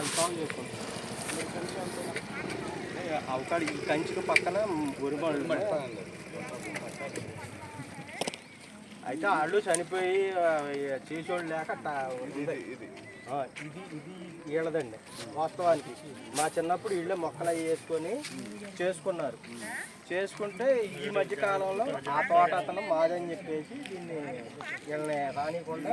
వాళ్ళు సాల్వ్ చేసుకుంటారు అవకాడ ఈ కంచికి పక్కన ఉరిమాడు. అయితే వాళ్ళు చనిపోయి చేసేవాళ్ళు లేక ఇది ఇది. వీళ్ళదండి వాస్తవానికి. మా చిన్నప్పుడు వీళ్ళే మొక్కలు అవి వేసుకొని చేసుకున్నారు. చేసుకుంటే ఈ మధ్య కాలంలో ఆ తోట అతను మాదని చెప్పేసి దీన్ని వీళ్ళని రానికుండా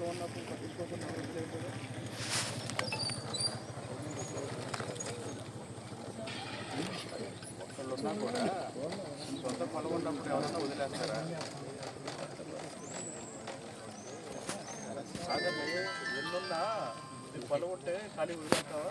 కలిసి సొంత పొలం ఉన్నప్పుడు ఎవరన్నా వదిలేస్తారా అదే ఎన్నున్నా పొలం ఉంటే ఖాళీ వదిలేస్తావా